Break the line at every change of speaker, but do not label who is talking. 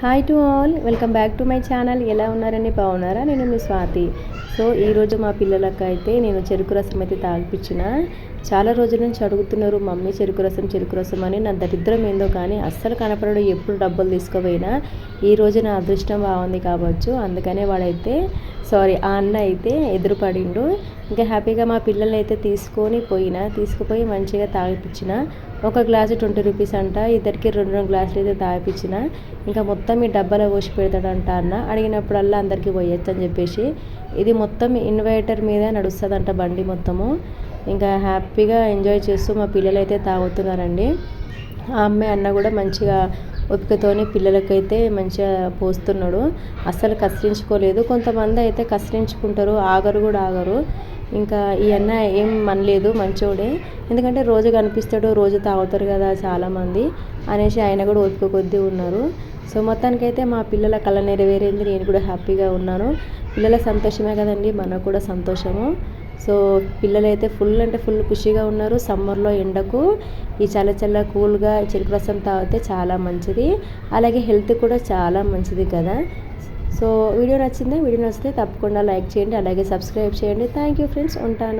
Hi to all welcome back to my channel ఎలా ఉన్నారని బాగున్నారా? నేను మీ స్వాతి. సో ఈరోజు మా పిల్లలకు అయితే నేను చెరుకు రసం అయితే తాగిపించిన. చాలా రోజుల నుంచి అడుగుతున్నారు మమ్మీ చెరుకు రసం చెరుకు రసం అని. నా దరిద్రం ఏందో కానీ అస్సలు కనపడడం. ఎప్పుడు డబ్బులు తీసుకోపోయినా ఈ రోజు నా అదృష్టం బాగుంది కావచ్చు అందుకనే వాడైతే సారీ ఆ అన్న అయితే ఎదురుపడిండు. ఇంకా హ్యాపీగా మా పిల్లల్ని అయితే తీసుకొని పోయినా తీసుకుపోయి మంచిగా తాగిపించిన. ఒక గ్లాసు ట్వంటీ రూపీస్ అంట ఇద్దరికి రెండు రెండు గ్లాసులు అయితే తాగిపించిన ఇంకా మొత్తం ఈ డబ్బాలో పోసి పెడతాడంట అన్న. అడిగినప్పుడల్లా అందరికీ పోయొచ్చు అని చెప్పేసి. ఇది మొత్తం ఇన్వైటర్ మీద నడుస్తుందంట బండి మొత్తము. ఇంకా హ్యాపీగా ఎంజాయ్ చేస్తూ మా పిల్లలు అయితే తాగుతున్నారండి. ఆ అమ్మాయి అన్న కూడా మంచిగా ఓపికతోని పిల్లలకైతే మంచిగా పోస్తున్నాడు. అస్సలు కసిరించుకోలేదు కొంతమంది అయితే కసిరించుకుంటారు ఆగరు కూడా ఆగరు. ఇంకా ఈ అన్న ఏం మనలేదు మంచోడే. ఎందుకంటే రోజు కనిపిస్తాడు రోజు తాగుతారు కదా చాలామంది అనేసి ఆయన కూడా ఓపిక కొద్దీ ఉన్నారు. సో మొత్తానికైతే మా పిల్లల కళ నెరవేరింది నేను కూడా హ్యాపీగా ఉన్నాను. పిల్లల సంతోషమే కదండి మనకు కూడా సంతోషము. సో పిల్లలైతే ఫుల్ అంటే ఫుల్ ఖుషిగా ఉన్నారు. సమ్మర్లో ఎండకు ఈ చల్ల చల్ల కూల్గా చెరుకు రసం తాగితే చాలా మంచిది. అలాగే హెల్త్ కూడా చాలా మంచిది కదా. సో వీడియో నచ్చిందా వీడియో నచ్చితే తప్పకుండా లైక్ చేయండి అలాగే సబ్స్క్రైబ్ చేయండి. థ్యాంక్ యూ ఫ్రెండ్స్ ఉంటాను.